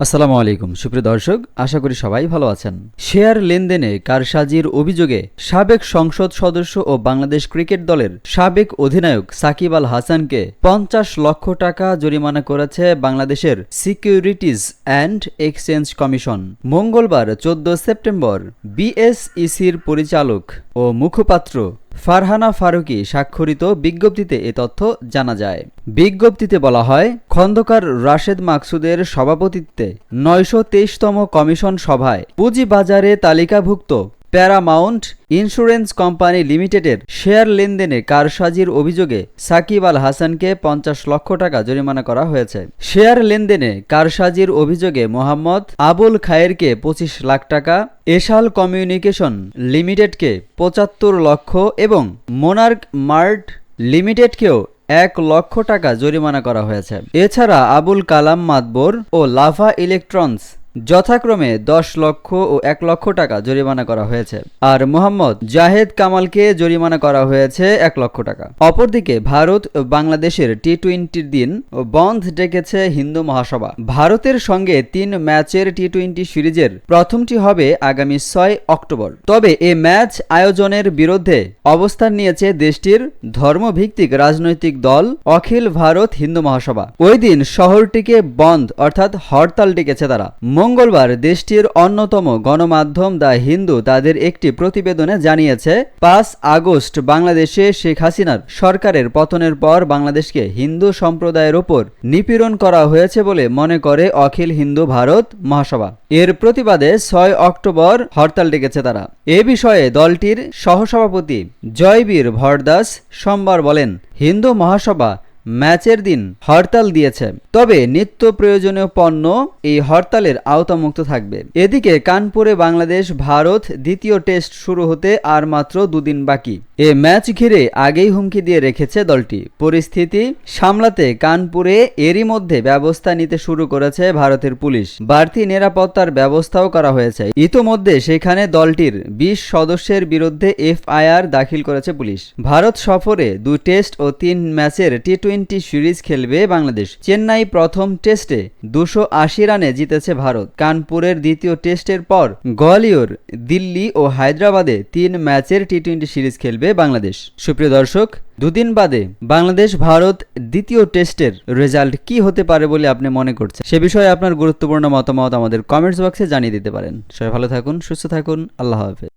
আসসালামু আলাইকুম, সুপ্রিয় দর্শক, আশা করি সবাই ভালো আছেন। শেয়ার লেনদেনে কারসাজির অভিযোগে সাবেক সংসদ সদস্য ও বাংলাদেশ ক্রিকেট দলের সাবেক অধিনায়ক সাকিব আল হাসানকে পঞ্চাশ লক্ষ টাকা জরিমানা করেছে বাংলাদেশের সিকিউরিটিজ অ্যান্ড এক্সচেঞ্জ কমিশন। মঙ্গলবার চোদ্দ সেপ্টেম্বর বিএসইসির পরিচালক ও মুখপাত্র ফারহানা ফারুকি স্বাক্ষরিত বিজ্ঞপ্তিতে এ তথ্য জানা যায়। বিজ্ঞপ্তিতে বলা হয়, খন্দকার রাশেদ মাকসুদের সভাপতিত্বে নয়শো তেইশতম কমিশন সভায় পুঁজিবাজারে তালিকাভুক্ত প্যারামাউন্ট ইন্স্যুরেন্স কোম্পানি লিমিটেডের শেয়ার লেনদেনে কারসাজির অভিযোগে সাকিব আল হাসানকে পঞ্চাশ লক্ষ টাকা জরিমানা করা হয়েছে। শেয়ার লেনদেনে কারসাজির অভিযোগে মোহাম্মদ আবুল খায়েরকে পঁচিশ লাখ টাকা, এশাল কমিউনিকেশন লিমিটেডকে পঁচাত্তর লক্ষ এবং মোনার্ক মার্ট লিমিটেডকেও এক লক্ষ টাকা জরিমানা করা হয়েছে। এছাড়া আবুল কালাম মাতবর ও লাভা ইলেকট্রনস যথাক্রমে দশ লক্ষ ও এক লক্ষ টাকা জরিমানা করা হয়েছে। আর মোহাম্মদ জাহেদ কামালকে জরিমানা করা হয়েছে এক লক্ষ টাকা। অপরদিকে ভারত বাংলাদেশের টি টোয়েন্টির দিন বন্ধ ডেকেছে হিন্দু মহাসভা। ভারতের সঙ্গে তিন ম্যাচের টি টোয়েন্টি সিরিজের প্রথমটি হবে আগামী ছয় অক্টোবর। তবে এ ম্যাচ আয়োজনের বিরুদ্ধে অবস্থান নিয়েছে দেশটির ধর্মভিত্তিক রাজনৈতিক দল অখিল ভারত হিন্দু মহাসভা। ওই দিন শহরটিকে বন্ধ অর্থাৎ হরতাল ডেকেছে তারা। মঙ্গলবার দেশটির অন্যতম গণমাধ্যম দ্য হিন্দু তাদের একটি প্রতিবেদনে জানিয়েছে, পাঁচ আগস্ট বাংলাদেশে শেখ হাসিনার সরকারের পতনের পর বাংলাদেশকে হিন্দু সম্প্রদায়ের ওপর নিপীড়ন করা হয়েছে বলে মনে করে অখিল হিন্দু ভারত মহাসভা। এর প্রতিবাদে ছয় অক্টোবর হরতাল ডেকেছে তারা। এ বিষয়ে দলটির সহসভাপতি জয়বীর ভরদাস সোমবার বলেন, হিন্দু মহাসভা ম্যাচের দিন হরতাল দিয়েছে। তবে নিত্য প্রয়োজনীয় পণ্য এই হরতালের আওতামুক্ত থাকবে। এদিকে কানপুরে বাংলাদেশ ভারত দ্বিতীয় টেস্ট শুরু হতে আর মাত্র দুদিন বাকি। এ ম্যাচ ঘিরে আগেই হুমকি দিয়ে রেখেছে দলটি। পরিস্থিতি সামলাতে কানপুরে এরই মধ্যে ব্যবস্থা নিতে শুরু করেছে ভারতের পুলিশ। বাড়তি নিরাপত্তার ব্যবস্থাও করা হয়েছে। ইতোমধ্যে সেখানে দলটির বিশ সদস্যের বিরুদ্ধে এফআইআর দাখিল করেছে পুলিশ। ভারত সফরে দুই টেস্ট ও তিন ম্যাচের টি টোয়েন্টি সিরিজ খেলবে বাংলাদেশ। চেন্নাই প্রথম টেস্টে দুশো আশি রানে জিতেছে ভারত। কানপুরের দ্বিতীয় টেস্টের পর গোয়ালিয়র, দিল্লি ও হায়দ্রাবাদে তিন ম্যাচের টি টোয়েন্টি সিরিজ খেলবে বাংলাদেশ। সুপ্রিয় দর্শক, দুদিন বাদে বাংলাদেশ ভারত দ্বিতীয় টেস্টের রেজাল্ট কি হতে পারে বলে আপনি মনে করছেন? সে বিষয়ে আপনার গুরুত্বপূর্ণ মতামত আমাদের কমেন্টস বক্সে জানিয়ে দিতে পারেন। সবাই ভালো থাকুন, সুস্থ থাকুন, আল্লাহ হাফেজ।